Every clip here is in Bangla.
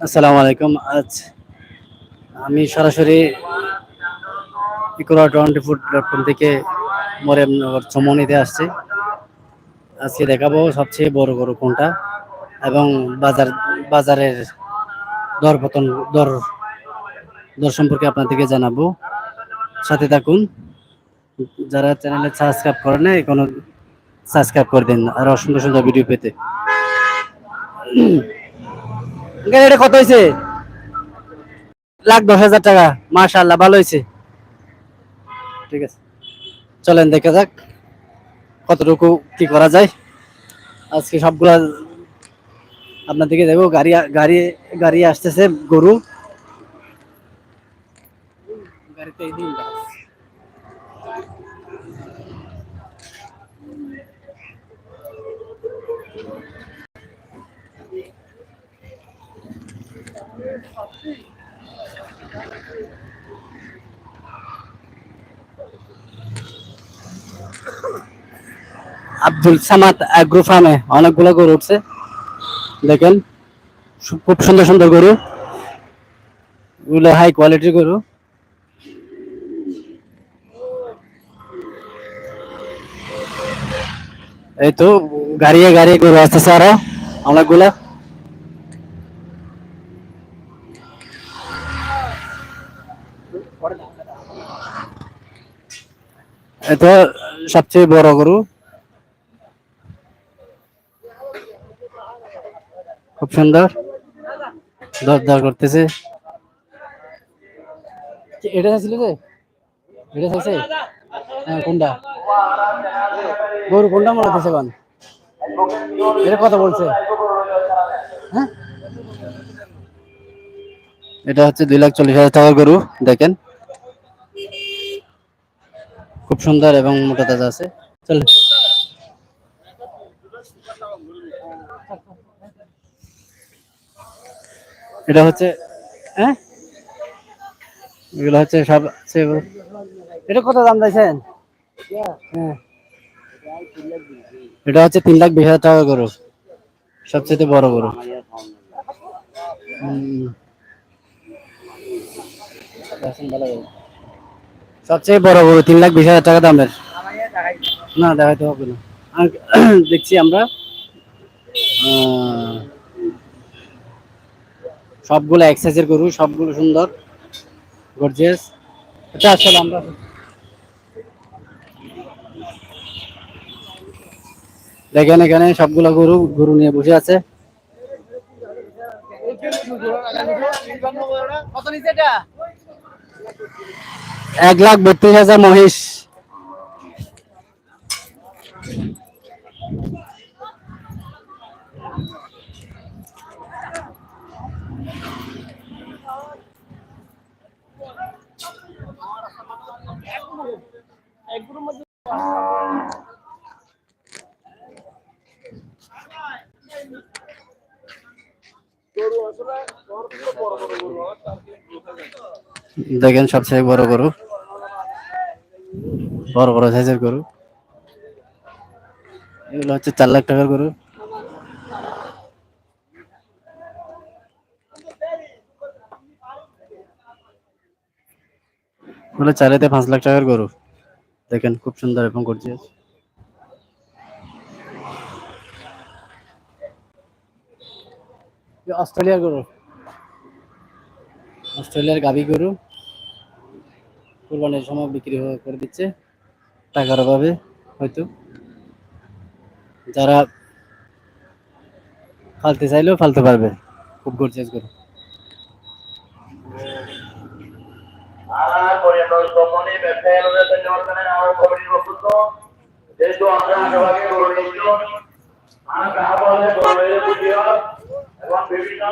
আসসালামু আলাইকুম। আজ আমি সরাসরি Iqra twenty four dot com থেকে মরিয়মনগর চমনিতে আসছি। আজকে দেখাবো সবচেয়ে বড় গরু কোনটা এবং বাজার, বাজারের দর পতন, দর দর সম্পর্কে আপনাদেরকে জানাব। সাথে থাকুন। যারা চ্যানেলে সাবস্ক্রাইব করে না কোনো সাবস্ক্রাইব করে দিন। আর সুন্দর সুন্দর ভিডিও পেতে। এটা কত হয়েছে লাখ দশ হাজার টাকা। মাশাল্লাহ ভালো হয়েছে ঠিক আছে। চলেন দেখা যাক কতটুকু কি করা যায়। আজকে সবগুলা আপনাদেরকে দেবো গাড়ি গাড়ি গাড়ি আসতেছে গরু। গাড়িতে আব্দুল সামাদ অ্যাগ্রো ফার্মে অনেকগুলো গরু উঠছে। দেখেন খুব সুন্দর সুন্দর গরু। এগুলো হাই কোয়ালিটির গরু। এই তো গাড়িয়ে গাড়িয়ে গরু আসতেছে আরও, অনেকগুলা। এটা সবচেয়ে বড় গরু। খুব সুন্দর। দর দর করতেছে। এটা ছিল যে এটা চাইছে হ্যাঁ কোনটা? গরু, কোনটা মনে হচ্ছে কোন এটা কথা বলছে। হ্যাঁ? এটা হচ্ছে দুই লাখ চল্লিশ হাজার টাকার গরু, দেখেন। খুব সুন্দর এবং মোটা তাজা আছে। চল। এটা হচ্ছে হ্যাঁ? এগুলো হচ্ছে সব এটা কত দাম চাইছেন? হ্যাঁ। এটা হচ্ছে তিন লাখ বিশ হাজার টাকা গরু, সবচেয়ে বড় গরু। সবচেয়ে বড় গরু, তিন লাখ বিশ হাজার টাকা দামের। না, দেখাইতে হবে না। দেখছি আমরা। সবগুলো এক্সাইজের গরু সবগুলো সুন্দর। গর্জিয়াস এটা আসলে আমরা দেখেন এখানে সবগুলো গরু গরু নিয়ে বসে আছে। এক লাখ বত্রিশ হাজার মহিষ। দেখেন সবচেয়ে বড় গরু। বড় বড় সাইজের গরু। এগুলো হচ্ছে চার লাখ টাকার গরু। এগুলো চারিতে পাঁচ লাখ টাকার গরু। দেখেন খুব সুন্দর এবং এ অস্ট্রেলিয়ার গরু। অস্ট্রেলিয়ার গাবি গরু। কুরবানির সময় বিক্রি করে দিচ্ছে। টাকার অভাবে হয়তো। যারা ফালতে চাইলেও ফালতে পারবে। খুব গর্জিয়াস গরু। এবং বিভিন্ন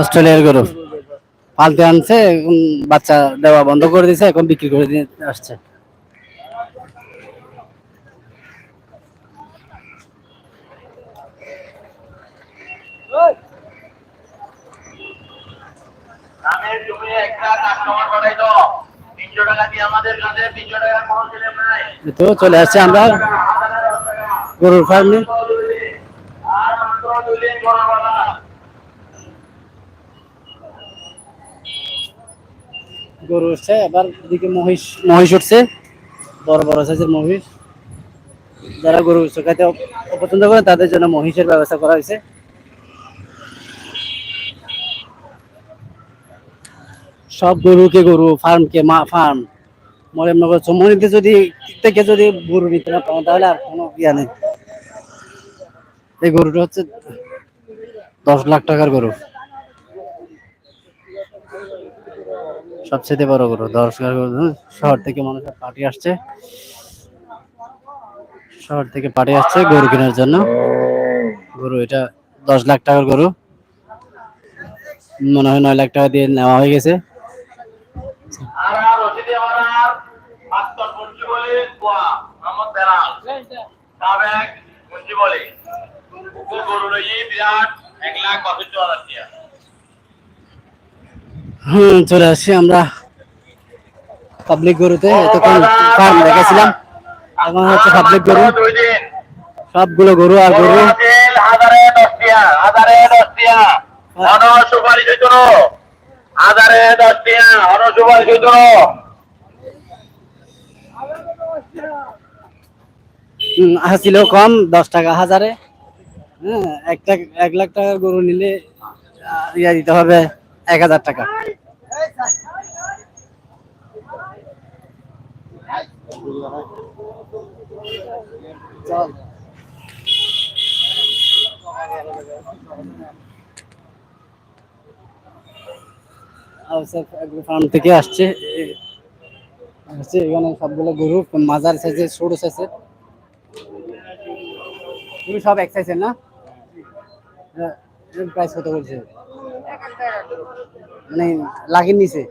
অস্ট্রেলিয়ার গরু। পালতে আনছে এখন বাচ্চা দেওয়া বন্ধ করে দিয়েছে এখন বিক্রি করে দিয়ে আসছে। তো চলে আসছে আমরা গরুর ফার্মে গরু উঠছে, এবার এদিকে মহিষ মহিষ উঠছে, বড় বড় সাইজের মহিষ। যারা গরু শুকাতে পছন্দ করে, তাদের জন্য মহিষের ব্যবস্থা করা হয়েছে। সব গরুকে গরু ফার্মকে মা ফার্ম মরিয়মনগর চৌমনিতে যদি থেকে যদি গরু নিতে না পারেন তাহলে আর কোনো ইয়া নেই। এই গরুটা হচ্ছে দশ লাখ টাকার গরু। সবচেয়ে বড় গরু, দশ লাখ শহর থেকে মানুষ পার্টি আসছে। শহর থেকে পার্টি আসছে গরু কেনার জন্য। গরু এটা দশ লাখ টাকার গরু। মনে হয় নয় লাখ টাকা দিয়ে নেওয়া হয়ে গেছে। আর আমার বলে কোয়া বলে গরু বিরাট এক লাখ হাজার হুম চলে আসছি আমরা পাবলিক গরুতে। এতক্ষণ ফার্ম দেখেছিলাম। এখন হচ্ছে পাবলিক গরু। সবগুলো গরু আর গরু। হাজারে দশ টিয়া হাজারে দশ টিয়া। অন হাজারে দশ টিয়া অন সুপারি চৈতন্য হুম, কম দশ টাকা হাজারে। হ্যাঁ একটা এক লাখ টাকার গরু নিলে ইয়া দিতে হবে এক হাজার টাকা। চল। ফার্ম থেকে আসছে। আসছে, এখানে সবগুলো গরু মাজার সাইজের ছোট সাইজের তুমি সব এক সাইজের না? প্রাইস কত বলছে? মানে লাগের নিচে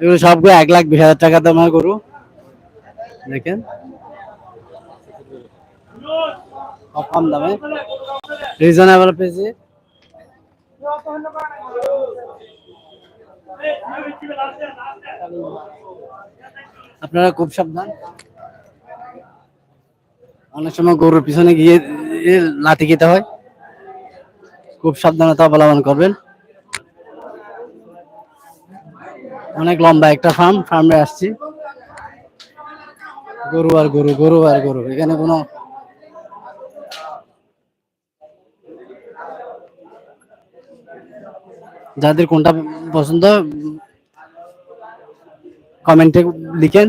এগুলো সবগুলো এক লাখ বিশ হাজার টাকা দামের গরু। দেখেন। কম দামে। রিজনেবল পেয়েছে আপনারা খুব সাবধান। অনেক সময় গরুর পিছনে গিয়ে লাথি খেতে হয়। খুব সাবধানতা অবলম্বন করবেন। অনেক লম্বা একটা ফার্ম ফার্মে আসছি। গরু আর গরু গরু আর গরু। এখানে কোনো যাদের কোনটা পছন্দ কমেন্টে লিখেন।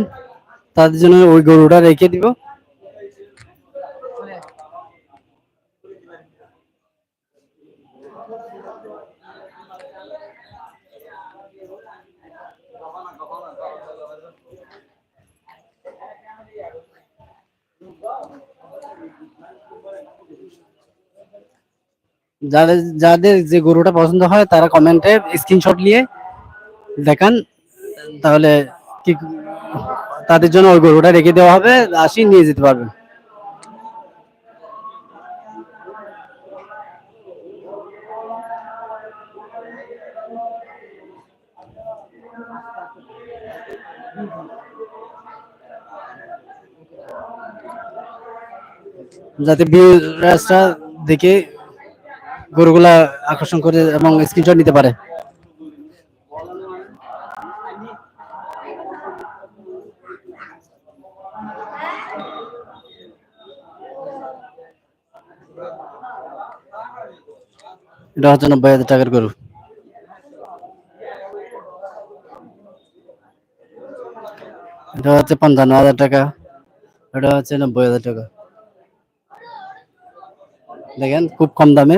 তাদের জন্য ওই গরুটা রেখে দিব। যাদের যাদের যে গরুটা পছন্দ হয় তারা কমেন্টে স্ক্রিনশট নিয়ে দেখান। তাহলে কি, তাদের জন্য ওই গরুটা রেখে দেওয়া হবে, আসি নিয়ে যেতে পারবেন। যাতে ভিউরার্সরা দেখে গরুগুলা আকর্ষণ করে এবং স্ক্রিনশট নিতে পারে। এটা হচ্ছে নব্বই হাজার টাকার গরু। এটা হচ্ছে পঞ্চান্ন হাজার টাকা। এটা হচ্ছে নব্বই হাজার টাকা। দেখেন, খুব কম দামে।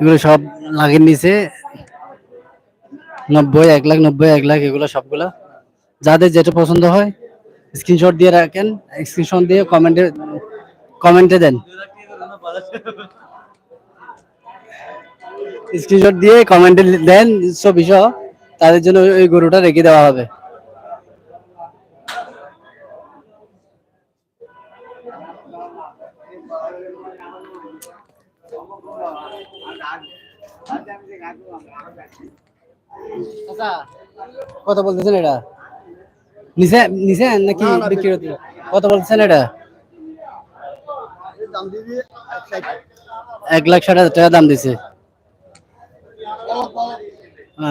এগুলো সব লাগের নিচে নব্বই, এক লাখ, নব্বই, এক লাখ, এগুলো সবগুলা। যাদের যেটা পছন্দ হয় স্ক্রিনশট দিয়ে রাখেন। স্ক্রিনশট দিয়ে কমেন্টে কমেন্টে দেন। স্ক্রিনশট দিয়ে কমেন্টে দেন ছবি সহ। তাদের জন্য ওই- গরুটা রেখে দেওয়া হবে। কত বলতেছেন এটা? নিচে নিচে নাকি বিক্রি হতে কত বলতেছেন এটা? এক লাখ ষাট হাজার টাকা দাম দিছে।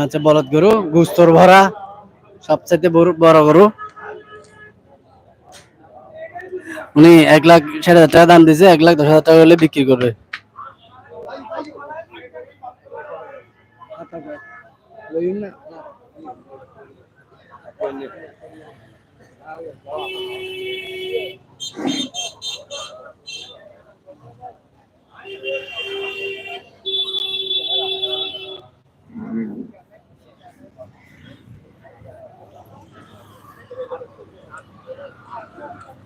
আচ্ছা বলদ গরু গুস্তর ভরা সবচাইতে বড় বড় গরু। উনি এক লাখ ষাট হাজার টাকা দাম দিছে এক লাখ দশ হাজার টাকা হলে বিক্রি করবে।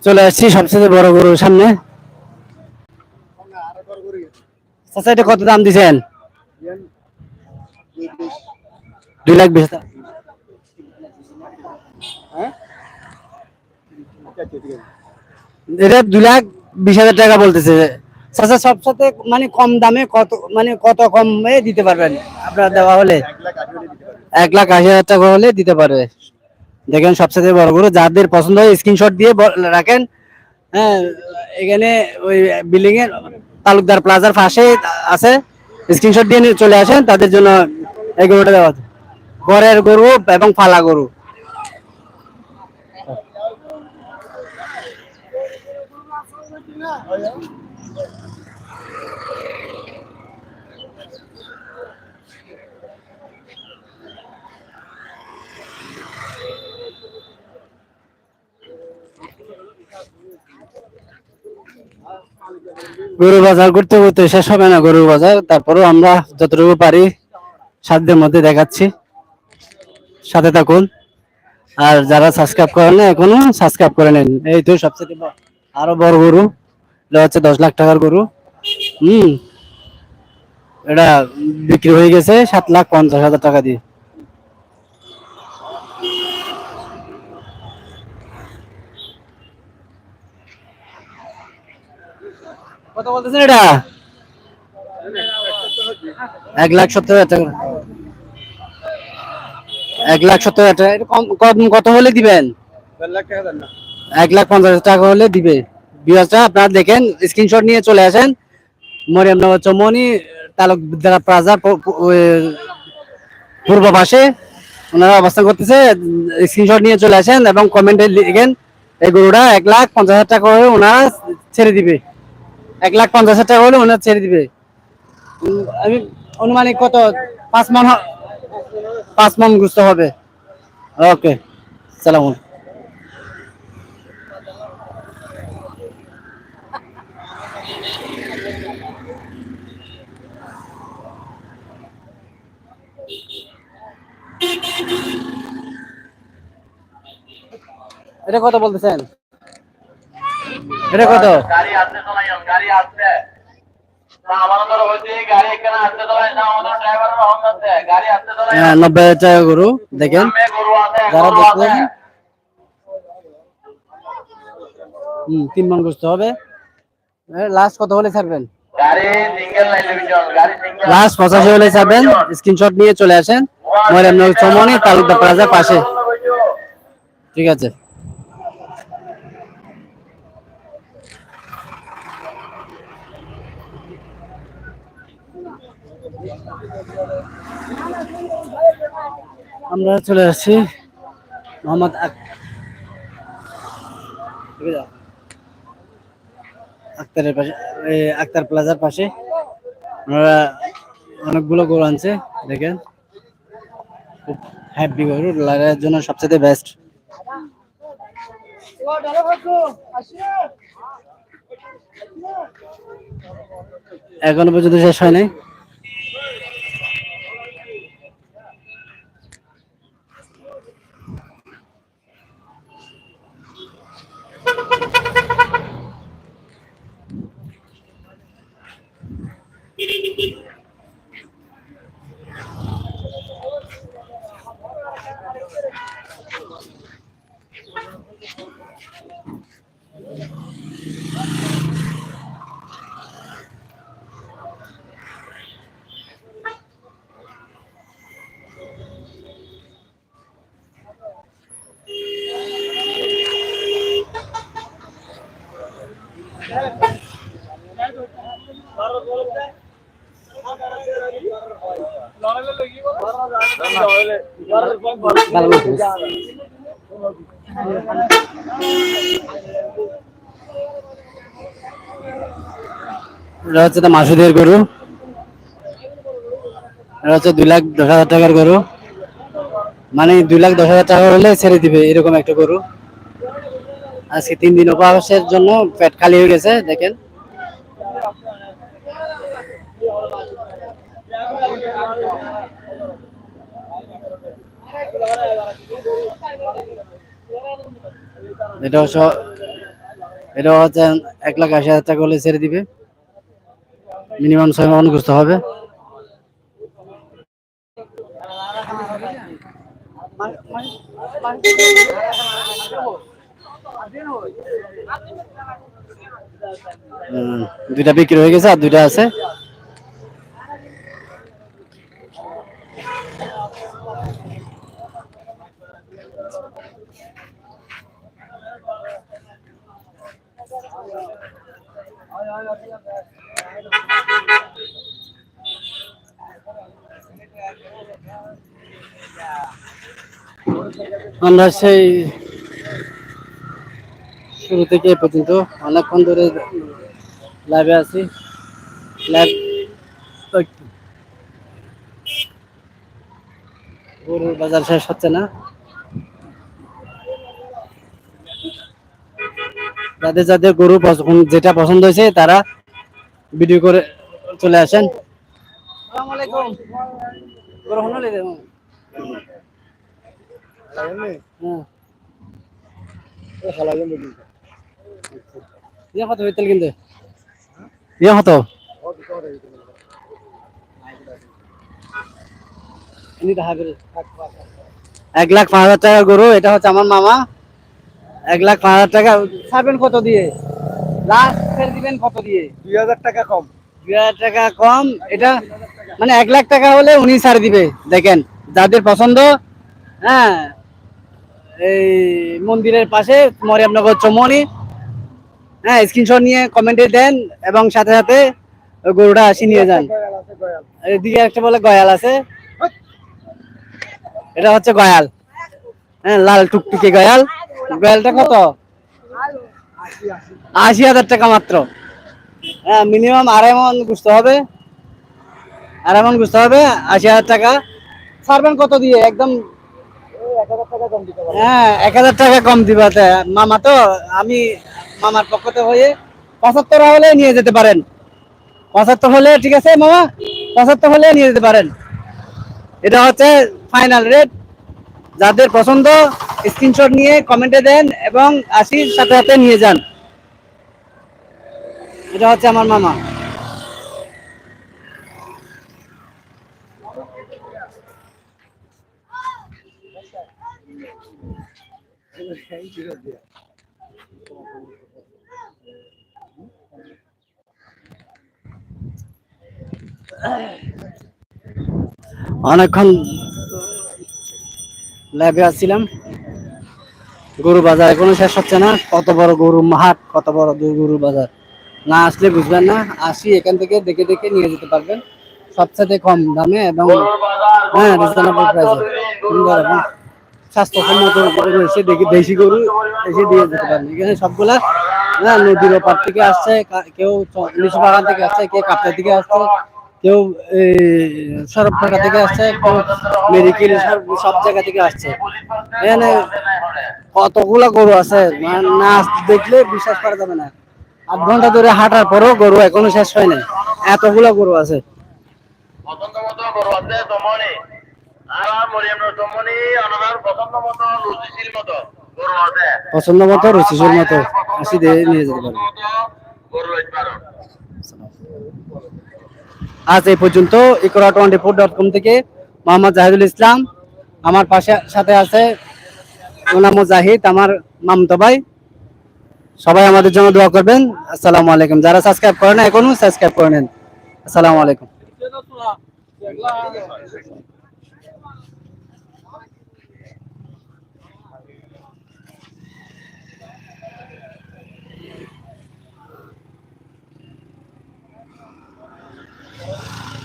চলে আসছি সবচেয়ে বড় গরুর সামনে। এটা কত দাম দিছেন? দুই লাখ বিশ। এটা দুই লাখ বিশ হাজার টাকা বলতেছে। চাচা সব সাথে মানে কম দামে কত মানে কত কম দিতে পারবেন? আপনার দেওয়া হলে? এক লাখ আশি হাজার টাকা হলে দিতে পারবে। দেখেন সবচেয়ে বড় গরু, যাদের পছন্দ হয় স্ক্রিনশট দিয়ে রাখেন। হ্যাঁ এখানে ওই বিল্ডিং এর তালুকদার প্লাজার পাশে আছে। স্ক্রিনশট দিয়ে চলে আসেন, তাদের জন্য এই গরুটা দেওয়া ঘরের গরু এবং ফালা গরু। গরু বাজার করতে করতে শেষ হবে না গরু বাজার। তারপরেও আমরা যতটুকু পারি সাধ্যের মধ্যে দেখাচ্ছি। সাথে থাকুন। আর যারা সাবস্ক্রাইব করেন না এখনও সাবস্ক্রাইব করে নেন। এই তো সবচেয়ে আরও বড় গরু। হচ্ছে দশ লাখ টাকার গরু। হম। এটা বিক্রি হয়ে গেছে সাত লাখ পঞ্চাশ হাজার টাকা দিয়ে। কত বলতেছেন এটা? এক লাখ সত্তর হাজার টাকা। এক লাখ সত্তর হাজার টাকা। কত হলে দিবেন? এক লাখ পঞ্চাশ হাজার টাকা হলে দিবে। বিয়াসটা আপনারা দেখেন স্ক্রিনশট নিয়ে চলে আসেন। মরিয়ামনগর চৌমনি তালুকদার প্লাজা প- প- পূর্ব পাশে ওনারা অবস্থান করতেছে। স্ক্রিনশট নিয়ে চলে আসেন এবং কমেন্টে লিখেন এই গরুটা এক লাখ পঞ্চাশ হাজার টাকা হলে ওনারা ছেড়ে দিবে। এক লাখ পঞ্চাশ হাজার টাকা হলে ওনারা ছেড়ে দিবে। আমি অনুমানিক কত? পাঁচ মন পাঁচ মন গুস্ত হবে। ওকে সালাম এটা কত বলতেছেন? এটা কত? গাড়ি গাড়ি হ্যাঁ, নব্বই হাজার টাকা গরু দেখেন। যারা গরু দেখলেন হম তিন মন গোস্ত হবে। লাস্ট কত হলে ছাড়বেন? লাস্ট পঁচাশি হলে ছাড়বেন। স্ক্রিনশট নিয়ে চলে আসেন। মরিয়ামনগর চৌমনি তালুকদার প্লাজার পাশে। ঠিক আছে। আমরা চলে আসছি মোহাম্মদ? আক্তারের পাশে আক্তার প্লাজার পাশে। ওনারা অনেকগুলো গরু আনছে, দেখেন। খুব হ্যাপি গরু লাগার জন্য সবচেয়ে বেস্ট এখনও পর্যন্ত শেষ হয় নাই এটা হচ্ছে মাসুদের গরু। এটা হচ্ছে দুই লাখ দশ হাজার টাকার গরু। মানে দুই লাখ দশ হাজার টাকা হলে ছেড়ে দিবে এরকম একটা গরু। আজকে তিন দিন উপাসের জন্য পেট খালি হয়ে গেছে, দেখেন। এটা হচ্ছে এটা হচ্ছে এক লাখ আশি হাজার টাকা হলে ছেড়ে দিবে। মিনিমাম ছয় মাস করতে হবে। দুইটা বিক্রি হয়ে গেছে আর দুইটা আছে। আমরা সেই শুরু থেকে এ পর্যন্ত অনেকক্ষণ ধরে লাইভে আছি। গরুর বাজার শেষ হচ্ছে না। যাদের যাদের গরু যেটা পছন্দ হয়েছে তারা ভিডিও করে চলে আসেন। আসসালামু লে দেবো হ্যাঁ। এক লাখ পাঁচ হাজার টাকা গরু এটা হচ্ছে আমার মামা। এক লাখ পাঁচ হাজার টাকা। ছাড়বেন কত দিয়ে? লাস্ট দিবেন কত দিয়ে? দুই হাজার টাকা কম। দুই হাজার টাকা কম। এটা মানে এক লাখ টাকা হলে উনি ছাড় দিবে, দেখেন, যাদের পছন্দ হ্যাঁ এই মন্দিরের পাশে মরিয়ামনগর চমনি হ্যাঁ স্ক্রিনশট নিয়ে কমেন্টে দেন এবং সাথে সাথে গরুটা আসি নিয়ে যান। এদিকে একটা বলে গয়াল আছে। এটা হচ্ছে গয়াল। হ্যাঁ লাল টুকটুকে গয়াল। গয়ালটা কত? আশি হাজার টাকা মাত্র। হ্যাঁ মিনিমাম আড়াই মন বুঝতে হবে। আড়াই মন বুঝতে হবে, আশি হাজার টাকা। ছাড়বেন কত দিয়ে? একদম হ্যাঁ এক হাজার টাকা কম দিবাতে মামা তো, আমি মামার পক্ষতে হয়ে পঁচাত্তর হলে নিয়ে যেতে পারেন। পঁচাত্তর হলে, ঠিক আছে মামা? পঁচাত্তর হলে নিয়ে যেতে পারেন। এটা হচ্ছে ফাইনাল রেট যাদের পছন্দ স্ক্রিনশট নিয়ে কমেন্টে দেন এবং আশির সাথে সাথে নিয়ে যান। এটা হচ্ছে আমার মামা। অনেকক্ষণ ল্যাবে আসছিলাম। গরু বাজার এখনও শেষ হচ্ছে না। কত বড় গরু হাট কত বড় গরু বাজার। না আসলে বুঝবেন না। আসি এখান থেকে দেখে দেখে নিয়ে যেতে পারবেন। সবচেয়ে কম দামে এবং হ্যাঁ রিজনেবল স্বাস্থ্যসম্মত দেখি দেশি গরু এসে দিয়ে যেতে পারেন এখানে সবগুলা হ্যাঁ নদীর ওপার থেকে আসছে কেউ লিচু বাগান থেকে আসছে, কেউ কাপড়া থেকে আসছে, কেউ সরব ফাঁকা থেকে আসছে, কেউ মেডিকেল সব জায়গা থেকে আসছে। এখানে কতগুলা গরু আছে মানে না দেখলে বিশ্বাস করা যাবে না। আধ ঘণ্টা ধরে হাঁটার পরেও গরু এখনও শেষ হয় নাই। এতগুলা গরু আছে। পছন্দ মতো পছন্দ মতো আসি দিয়ে নিয়ে যেতে আজ এই পর্যন্ত Iqra twenty four dot com থেকে মোহাম্মদ জাহিদুল ইসলাম আমার পাশে সাথে আছে ওনাম জাহিদ আমার মামতো ভাই। সবাই আমাদের জন্য দোয়া করবেন। আসসালামু আলাইকুম। যারা সাবস্ক্রাইব করেন এখনও সাবস্ক্রাইব করে নেন। আসসালামু আলাইকুম। Oh.